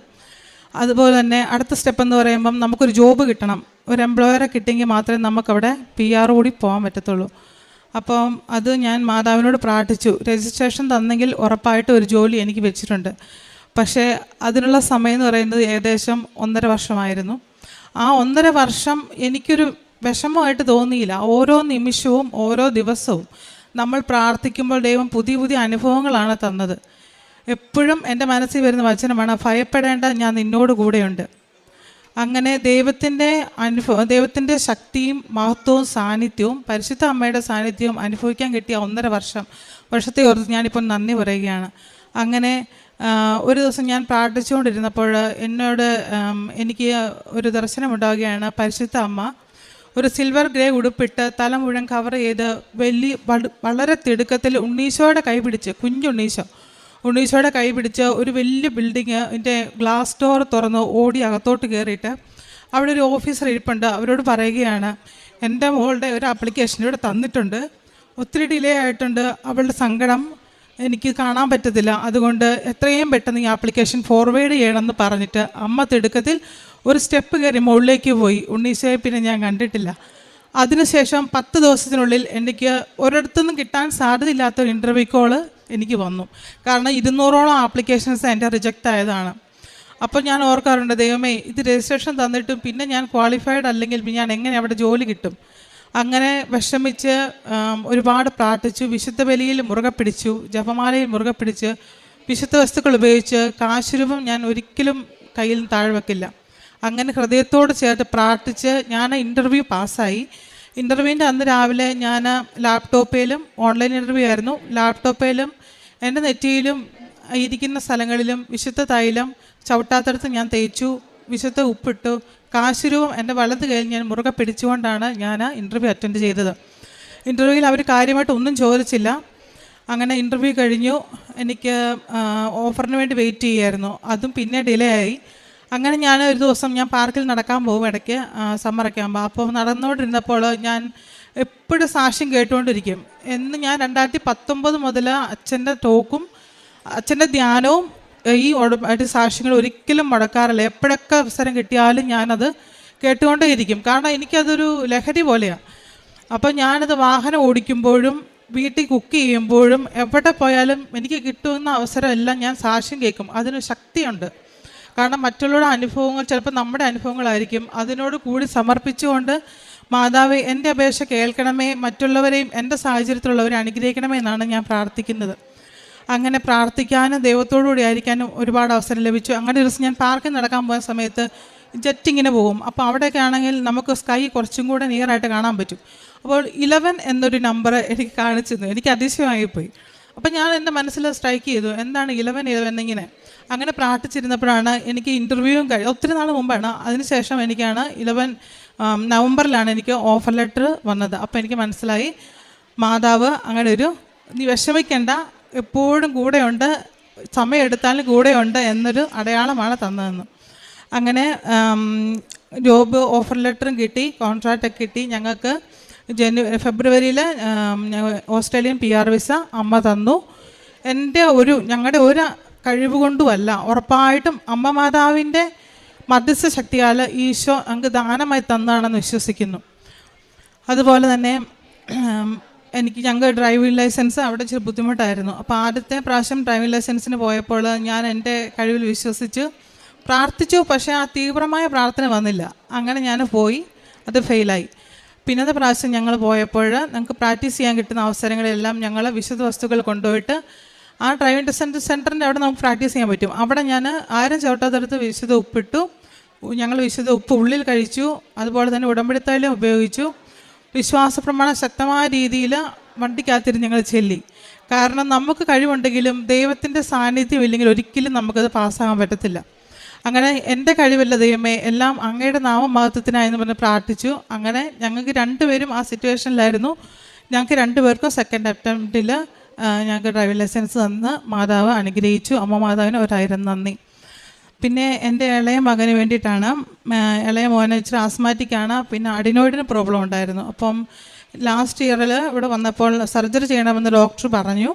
അതുപോലെ തന്നെ അടുത്ത സ്റ്റെപ്പ് എന്ന് പറയുമ്പം നമുക്കൊരു ജോബ് കിട്ടണം. ഒരു എംപ്ലോയറെ കിട്ടിയെങ്കിൽ മാത്രമേ നമുക്കവിടെ പി ആർ കൂടി പോകാൻ പറ്റത്തുള്ളൂ. അപ്പം അത് ഞാൻ മാതാവിനോട് പ്രാർത്ഥിച്ചു. രജിസ്ട്രേഷൻ തന്നെങ്കിൽ ഉറപ്പായിട്ട് ഒരു ജോലി എനിക്ക് വെച്ചിട്ടുണ്ട്. പക്ഷേ അതിനുള്ള സമയം എന്ന് പറയുന്നത് ഏകദേശം ഒന്നര വർഷമായിരുന്നു. ആ ഒന്നര വർഷം എനിക്കൊരു വിഷമമായിട്ട് തോന്നിയില്ല. ഓരോ നിമിഷവും ഓരോ ദിവസവും നമ്മൾ പ്രാർത്ഥിക്കുമ്പോൾ ദൈവം പുതിയ പുതിയ അനുഭവങ്ങളാണ് തന്നത്. എപ്പോഴും എന്റെ മനസ്സിൽ വരുന്ന വചനമാണ് ഭയപ്പെടേണ്ട ഞാൻ നിന്നോട് കൂടെയുണ്ട്. അങ്ങനെ ദൈവത്തിന്റെ അനുഭവ ദൈവത്തിന്റെ ശക്തിയും മഹത്വവും സാന്നിധ്യവും പരിശുദ്ധ അമ്മയുടെ സാന്നിധ്യവും അനുഭവിക്കാൻ കിട്ടിയ ഒന്നര വർഷം വർഷത്തെ ഓർത്ത് ഞാനിപ്പോൾ നന്ദി പറയുകയാണ്. അങ്ങനെ ഒരു ദിവസം ഞാൻ പ്രാർത്ഥിച്ചുകൊണ്ടിരുന്നപ്പോൾ എന്നോട് എനിക്ക് ഒരു ദർശനമുണ്ടാവുകയാണ്. പരിശുദ്ധ അമ്മ ഒരു സിൽവർ ഗ്രേ ഉടുപ്പിട്ട് തല മുഴുവൻ കവർ ചെയ്ത് വലിയ വളരെ തിടുക്കത്തിൽ ഉണ്ണീശോയുടെ കൈ പിടിച്ച് കുഞ്ഞുണ്ണീശോ ഉണ്ണീശോയുടെ കൈ പിടിച്ച് ഒരു വലിയ ബിൽഡിങ് അതിന്റെ ഗ്ലാസ് ഡോർ തുറന്ന് ഓടി അകത്തോട്ട് കയറിയിട്ട് അവിടെ ഒരു ഓഫീസർ ഇരിപ്പുണ്ട്. അവരോട് പറയുകയാണ് എന്റെ മോളുടെ ഒരു ആപ്ലിക്കേഷൻ ഇവിടെ തന്നിട്ടുണ്ട്. ഒത്തിരി ഡിലേ ആയിട്ടുണ്ട്. അവളുടെ സങ്കടം എനിക്ക് കാണാൻ പറ്റത്തില്ല. അതുകൊണ്ട് എത്രയും പെട്ടെന്ന് ഈ ആപ്ലിക്കേഷൻ ഫോർവേഡ് ചെയ്യണമെന്ന് പറഞ്ഞിട്ട് അമ്മ തിടുക്കത്തിൽ ഒരു സ്റ്റെപ്പ് കയറി മുകളിലേക്ക് പോയി. ഉണ്ണീശോയെ പിന്നെ ഞാൻ കണ്ടിട്ടില്ല. അതിനുശേഷം പത്ത് ദിവസത്തിനുള്ളിൽ എനിക്ക് ഒരിടത്തുനിന്നും കിട്ടാൻ സാധ്യതയില്ലാത്ത ഒരു ഇന്റർവ്യൂ കോൾ എനിക്ക് വന്നു. കാരണം ഇരുന്നൂറോളം ആപ്ലിക്കേഷൻസ് എന്റെ റിജക്റ്റ് ആയതാണ്. അപ്പോൾ ഞാൻ ഓർക്കാറുണ്ട് ദൈവമേ ഇത് രജിസ്ട്രേഷൻ തന്നിട്ടും പിന്നെ ഞാൻ ക്വാളിഫൈഡ് അല്ലെങ്കിൽ ഞാൻ എങ്ങനെ അവിടെ ജോലി കിട്ടും? അങ്ങനെ വിഷമിച്ച് ഒരുപാട് പ്രാർത്ഥിച്ചു. വിശുദ്ധ ബലിയിൽ മുറുകെ പിടിച്ചു ജപമാലയിൽ മുറുകെ പിടിച്ച് വിശുദ്ധ വസ്തുക്കൾ ഉപയോഗിച്ച് കാശുരൂപം ഞാൻ ഒരിക്കലും കയ്യിൽ താഴ്വക്കില്ല താഴെ വെക്കില്ല. അങ്ങനെ ഹൃദയത്തോട് ചേർത്ത് പ്രാർത്ഥിച്ച് ഞാൻ ഇന്റർവ്യൂ പാസ്സായി ഇന്റർവ്യൂവിന്റെ അന്ന് രാവിലെ ഞാൻ ലാപ്ടോപ്പിലും ഓൺലൈൻ ഇന്റർവ്യൂ ആയിരുന്നു. ലാപ്ടോപ്പിലും എന്റെ നെറ്റിയിലും ഇരിക്കുന്ന സ്ഥലങ്ങളിലും വിശുദ്ധ തൈലം ചവിട്ടാത്തടത്ത് ഞാൻ തേച്ചു വിശുദ്ധ ഉപ്പിട്ടു. കാശുരൂപം എന്റെ വലത് കയ്യിൽ ഞാൻ മുറുകെ പിടിച്ചുകൊണ്ടാണ് ഞാൻ ഇന്റർവ്യൂ അറ്റൻഡ് ചെയ്തത്. ഇന്റർവ്യൂവിൽ അവർ കാര്യമായിട്ട് ഒന്നും ചോദിച്ചില്ല. അങ്ങനെ ഇന്റർവ്യൂ കഴിഞ്ഞു. എനിക്ക് ഓഫറിന് വേണ്ടി വെയിറ്റ് ചെയ്യായിരുന്നു. അതും പിന്നെ ഡിലേ ആയി. അങ്ങനെ ഞാൻ ഒരു ദിവസം ഞാൻ പാർക്കിൽ നടക്കാൻ പോകും ഇടയ്ക്ക് സമ്മറൊക്കെ ആകുമ്പോൾ അപ്പോൾ നടന്നുകൊണ്ടിരുന്നപ്പോൾ ഞാൻ എപ്പോഴും സാക്ഷ്യം കേട്ടുകൊണ്ടിരിക്കും. എന്ന് ഞാൻ രണ്ടായിരത്തി പത്തൊമ്പത് മുതൽ അച്ഛന്റെ ടോക്കും അച്ഛന്റെ ധ്യാനവും ഈ ഉടമായിട്ട് സാക്ഷ്യങ്ങൾ ഒരിക്കലും മുടക്കാറില്ല. എപ്പോഴൊക്കെ അവസരം കിട്ടിയാലും ഞാനത് കേട്ടുകൊണ്ടേയിരിക്കും. കാരണം എനിക്കതൊരു ലഹരി പോലെയാണ് അപ്പോൾ ഞാനത് വാഹനം ഓടിക്കുമ്പോഴും വീട്ടിൽ കുക്ക് ചെയ്യുമ്പോഴും എവിടെ പോയാലും എനിക്ക് കിട്ടുന്ന അവസരമെല്ലാം ഞാൻ സാക്ഷ്യം കേൾക്കും. അതിന് ശക്തിയുണ്ട്. കാരണം മറ്റുള്ളവരുടെ അനുഭവങ്ങൾ ചിലപ്പോൾ നമ്മുടെ അനുഭവങ്ങളായിരിക്കും. അതിനോട് കൂടി സമർപ്പിച്ചുകൊണ്ട് മാതാവ് എന്റെ അപേക്ഷ കേൾക്കണമേ. മറ്റുള്ളവരെയും എന്റെ സാഹചര്യത്തിലുള്ളവരെ അനുഗ്രഹിക്കണമേ എന്നാണ് ഞാൻ പ്രാർത്ഥിക്കുന്നത്. അങ്ങനെ പ്രാർത്ഥിക്കാനും ദൈവത്തോടുകൂടി ആയിരിക്കാനും ഒരുപാട് അവസരം ലഭിച്ചു. അങ്ങനെ ഒരു ദിവസം ഞാൻ പാർക്കിൽ നടക്കാൻ പോയ സമയത്ത് ജെറ്റ് ഇങ്ങനെ പോകും. അപ്പോൾ അവിടെയൊക്കെ ആണെങ്കിൽ നമുക്ക് സ്കൈ കുറച്ചും കൂടെ നിയറായിട്ട് കാണാൻ പറ്റും. അപ്പോൾ ഇലവൻ എന്നൊരു നമ്പർ എനിക്ക് കാണിച്ചു എനിക്ക് അതിശയമായിപ്പോയി അപ്പോൾ ഞാൻ എന്റെ മനസ്സിൽ സ്ട്രൈക്ക് ചെയ്തു. എന്താണ് ഇലവൻ ഇലവൻ എന്നിങ്ങനെ. അങ്ങനെ പ്രാർത്ഥിച്ചിരുന്നപ്പോഴാണ് എനിക്ക് ഇന്റർവ്യൂവും കഴി ഒത്തിരി നാൾ മുമ്പാണ്. അതിനുശേഷം എനിക്കാണ് ഇലവൻ നവംബറിലാണ് എനിക്ക് ഓഫർ ലെറ്റർ വന്നത്. അപ്പോൾ എനിക്ക് മനസ്സിലായി മാതാവ് അങ്ങനെ ഒരു നീ വിഷമിക്കേണ്ട. എപ്പോഴും കൂടെയുണ്ട്. സമയമെടുത്താലും കൂടെയുണ്ട് എന്നൊരു അടയാളമാണ് തന്നതെന്ന്. അങ്ങനെ ജോബ് ഓഫർ ലെറ്ററും കിട്ടി കോൺട്രാക്റ്റൊക്കെ കിട്ടി. ഞങ്ങൾക്ക് ജനു ഫെബ്രുവരിയിൽ ഓസ്ട്രേലിയൻ പി ആർ വിസ അമ്മ തന്നു. എന്റെ ഒരു ഞങ്ങളുടെ ഒരു കഴിവ് കൊണ്ടുമല്ല ഉറപ്പായിട്ടും അമ്മ മാതാവിന്റെ മധ്യസ്ഥ ശക്തിയാൽ ഈശോ അങ്ങ് ദാനമായി തന്നതാണെന്ന് വിശ്വസിക്കുന്നു. അതുപോലെ തന്നെ എനിക്ക് ഞങ്ങൾ ഡ്രൈവിംഗ് ലൈസൻസ് അവിടെ ഇച്ചിരി ബുദ്ധിമുട്ടായിരുന്നു. അപ്പോൾ ആദ്യത്തെ പ്രാവശ്യം ഡ്രൈവിംഗ് ലൈസൻസിന് പോയപ്പോൾ ഞാൻ എന്റെ കഴിവിൽ വിശ്വസിച്ച് പ്രാർത്ഥിച്ചു പക്ഷേ ആ തീവ്രമായ പ്രാർത്ഥന വന്നില്ല. അങ്ങനെ ഞാൻ പോയി അത് ഫെയിലായി. പിന്നത്തെ പ്രാവശ്യം ഞങ്ങൾ പോയപ്പോൾ ഞങ്ങൾക്ക് പ്രാക്ടീസ് ചെയ്യാൻ കിട്ടുന്ന അവസരങ്ങളെല്ലാം ഞങ്ങൾ വിശുദ്ധ വസ്തുക്കൾ കൊണ്ടുപോയിട്ട് ആ ഡ്രൈവിംഗ് ടെസ്റ്റ് സെന്ററിന്റെ അവിടെ നമുക്ക് പ്രാക്ടീസ് ചെയ്യാൻ പറ്റും. അവിടെ ഞാൻ ആരും ചവിട്ടാത്തടുത്ത് വിശുദ്ധ ഉപ്പിട്ടു. ഞങ്ങൾ വിശുദ്ധ ഉപ്പ് ഉള്ളിൽ കഴിച്ചു. അതുപോലെ തന്നെ ഉടമ്പടി ഉപയോഗിച്ചു. വിശ്വാസ പ്രമാണം ശക്തമായ രീതിയിൽ വണ്ടിക്കകത്തിരുന്ന് ഞങ്ങൾ ചെല്ലി. കാരണം നമുക്ക് കഴിവുണ്ടെങ്കിലും ദൈവത്തിന്റെ സാന്നിധ്യം ഇല്ലെങ്കിൽ ഒരിക്കലും നമുക്കത് പാസ്സാകാൻ പറ്റത്തില്ല. അങ്ങനെ എന്റെ കഴിവല്ല ദൈവമേ എല്ലാം അങ്ങയുടെ നാമമഹത്വത്തിനായെന്ന് പറഞ്ഞ് പ്രാർത്ഥിച്ചു. അങ്ങനെ ഞങ്ങൾക്ക് രണ്ടുപേരും ആ സിറ്റുവേഷനിലായിരുന്നു. ഞങ്ങൾക്ക് രണ്ടുപേർക്കും സെക്കൻഡ് അറ്റംപ്റ്റിൽ ഞങ്ങൾക്ക് ഡ്രൈവിംഗ് ലൈസൻസ് തന്ന് മാതാവ് അനുഗ്രഹിച്ചു. അമ്മ മാതാവിന് ഒരായിരം നന്ദി. പിന്നെ എന്റെ ഇളയ മകന് വേണ്ടിയിട്ടാണ് ഇളയ മോനെ ഇച്ചിരി ആസ്മാറ്റിക്കാണ് പിന്നെ അഡിനോയിഡിന് പ്രോബ്ലം ഉണ്ടായിരുന്നു. അപ്പം ലാസ്റ്റ് ഇയറിൽ ഇവിടെ വന്നപ്പോൾ സർജറി ചെയ്യണമെന്ന് ഡോക്ടർ പറഞ്ഞു.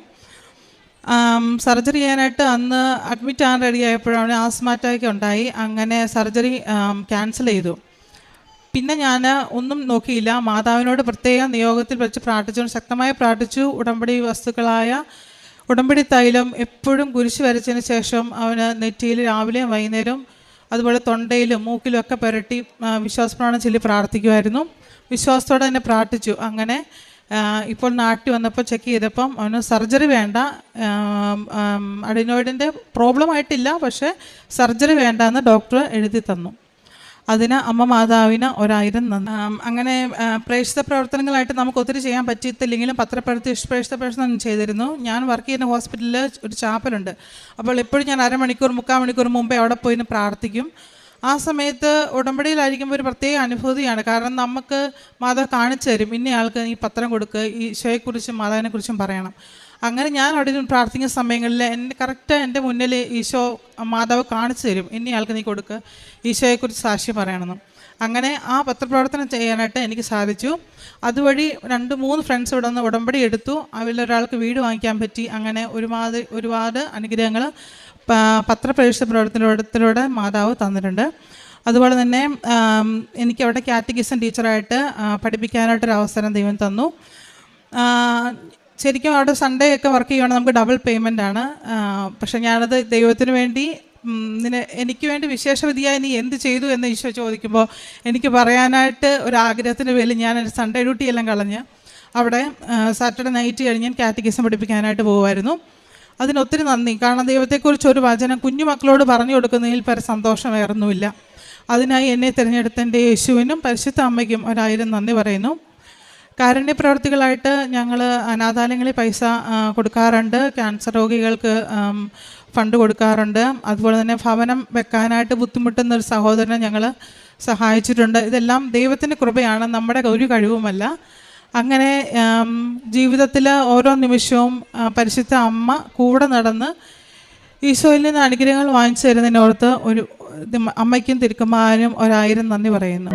സർജറി ചെയ്യാനായിട്ട് അന്ന് അഡ്മിറ്റ് ആകാൻ റെഡി ആയപ്പോഴാണ് ആസ്മാറ്റൊക്കെ ഉണ്ടായി. അങ്ങനെ സർജറി ക്യാൻസൽ ചെയ്തു. പിന്നെ ഞാൻ ഒന്നും നോക്കിയില്ല. മാതാവിനോട് പ്രത്യേകം നിയോഗത്തിൽ വെച്ച് പ്രാർത്ഥിച്ചു. ശക്തമായി പ്രാർത്ഥിച്ചു. ഉടമ്പടി വസ്തുക്കളായ ഉടമ്പടി തൈലം എപ്പോഴും കുരിശ് വരച്ചതിന് ശേഷം അവന് നെറ്റിയിൽ രാവിലെയും വൈകുന്നേരവും അതുപോലെ തൊണ്ടയിലും മൂക്കിലും ഒക്കെ പുരട്ടി വിശ്വാസപ്രാണം ചൊല്ലി പ്രാർത്ഥിക്കുമായിരുന്നു. വിശ്വാസത്തോടെ തന്നെ പ്രാർത്ഥിച്ചു. അങ്ങനെ ഇപ്പോൾ നാട്ടിൽ വന്നപ്പോൾ ചെക്ക് ചെയ്തപ്പം അവന് സർജറി വേണ്ട. അഡിനോയിഡിന്റെ പ്രോബ്ലം ആയിട്ടില്ല പക്ഷേ സർജറി വേണ്ട എന്ന് ഡോക്ടർ എഴുതി തന്നു. അതിന് അമ്മ മാതാവിന് ഒരായിരം നന്ദി. അങ്ങനെ പ്രേക്ഷിത പ്രവർത്തനങ്ങളായിട്ട് നമുക്ക് ഒത്തിരി ചെയ്യാൻ പറ്റിയിട്ടില്ലെങ്കിലും പത്രപ്പെടുത്തി പ്രേക്ഷിത പ്രവർത്തനം ചെയ്തിരുന്നു. ഞാൻ വർക്ക് ചെയ്യുന്ന ഹോസ്പിറ്റലിൽ ഒരു ചാപ്പലുണ്ട്. അപ്പോൾ എപ്പോഴും ഞാൻ അരമണിക്കൂർ മുക്കാൽ മണിക്കൂർ മുമ്പേ അവിടെ പോയിന്ന് പ്രാർത്ഥിക്കും. ആ സമയത്ത് ഉടമ്പടിയിലായിരിക്കുമ്പോൾ ഒരു പ്രത്യേക അനുഭൂതിയാണ്. കാരണം നമുക്ക് മാതാവ് കാണിച്ചു തരും ഇന്ന ആൾക്ക് ഈ പത്രം കൊടുക്കുക ഈ ഈശോയെക്കുറിച്ചും മാതാവിനെക്കുറിച്ചും പറയണം. അങ്ങനെ ഞാൻ അവിടെ നിന്ന് പ്രാർത്ഥിക്കുന്ന സമയങ്ങളിൽ എന്റെ കറക്റ്റ് എന്റെ മുന്നിൽ ഈശോ മാതാവ് കാണിച്ചു തരും ഇന്ന ആൾക്ക് നീ കൊടുക്കുക ഈശോയെക്കുറിച്ച് സാക്ഷ്യം പറയണമെന്നും. അങ്ങനെ ആ പത്രപ്രവർത്തനം ചെയ്യാനായിട്ട് എനിക്ക് സാധിച്ചു. അതുവഴി രണ്ട് മൂന്ന് ഫ്രണ്ട്സ് ഇവിടെ നിന്ന് ഉടമ്പടി എടുത്തു. അവരിലൊരാൾക്ക് വീട് വാങ്ങിക്കാൻ പറ്റി. അങ്ങനെ ഒരുപാട് ഒരുപാട് അനുഗ്രഹങ്ങൾ പത്രപ്രവേശ പ്രവർത്തനത്തിലൂടെ മാതാവ് തന്നിട്ടുണ്ട്. അതുപോലെ തന്നെ എനിക്ക് അവിടെ കാറ്റഗിസം ടീച്ചറായിട്ട് പഠിപ്പിക്കാനായിട്ടൊരു അവസരം ദൈവം തന്നു. ശരിക്കും അവിടെ സൺഡേ ഒക്കെ വർക്ക് ചെയ്യുകയാണെങ്കിൽ നമുക്ക് ഡബിൾ പേയ്മെന്റ് ആണ്. പക്ഷേ ഞാനത് ദൈവത്തിന് വേണ്ടി നിന്നെ നിന എനിക്ക് വേണ്ടി വിശേഷവിധിയായി നീ എന്ത് ചെയ്തു എന്ന് ഈശോ ചോദിക്കുമ്പോൾ എനിക്ക് പറയാനായിട്ട് ഒരു ആഗ്രഹത്തിന് പേരിൽ ഞാൻ എന്റെ സൺഡേ ഡ്യൂട്ടിയെല്ലാം കളഞ്ഞ് അവിടെ സാറ്റർഡേ നൈറ്റ് കഴിഞ്ഞ് ഞാൻ കാറ്റഗിസം പഠിപ്പിക്കാനായിട്ട് പോകുമായിരുന്നു അതിനൊത്തിരി നന്ദി. കാരണം ദൈവത്തെക്കുറിച്ച് ഒരു വചനം കുഞ്ഞു മക്കളോട് പറഞ്ഞു കൊടുക്കുന്നതിൽ പര സന്തോഷം വേറൊന്നുമില്ല അതിനായി എന്നെ തിരഞ്ഞെടുത്ത എന്റെ യേശുവിനും പരിശുദ്ധ അമ്മയ്ക്കും ഒരായിരം നന്ദി പറയുന്നു. കാരുണ്യ പ്രവർത്തികളായിട്ട് ഞങ്ങൾ അനാഥാലയങ്ങളിൽ പൈസ കൊടുക്കാറുണ്ട്. ക്യാൻസർ രോഗികൾക്ക് ഫണ്ട് കൊടുക്കാറുണ്ട്. അതുപോലെ തന്നെ ഭവനം വെക്കാനായിട്ട് ബുദ്ധിമുട്ടുന്ന ഒരു സഹോദരനെ ഞങ്ങൾ സഹായിച്ചിട്ടുണ്ട്. ഇതെല്ലാം ദൈവത്തിന്റെ കൃപയാണ്. നമ്മുടെ ഒരു കഴിവുമല്ല. അങ്ങനെ ജീവിതത്തിൽ ഓരോ നിമിഷവും പരിശുദ്ധ അമ്മ കൂടെ നടന്ന് ഈശോയിൽ നിന്ന് അനുഗ്രഹങ്ങൾ വാങ്ങിച്ചു തരുന്നതിനോർത്ത് ഒരു അമ്മയ്ക്കും തിരുക്കുമാരനും ഒരായിരം നന്ദി പറയുന്നു.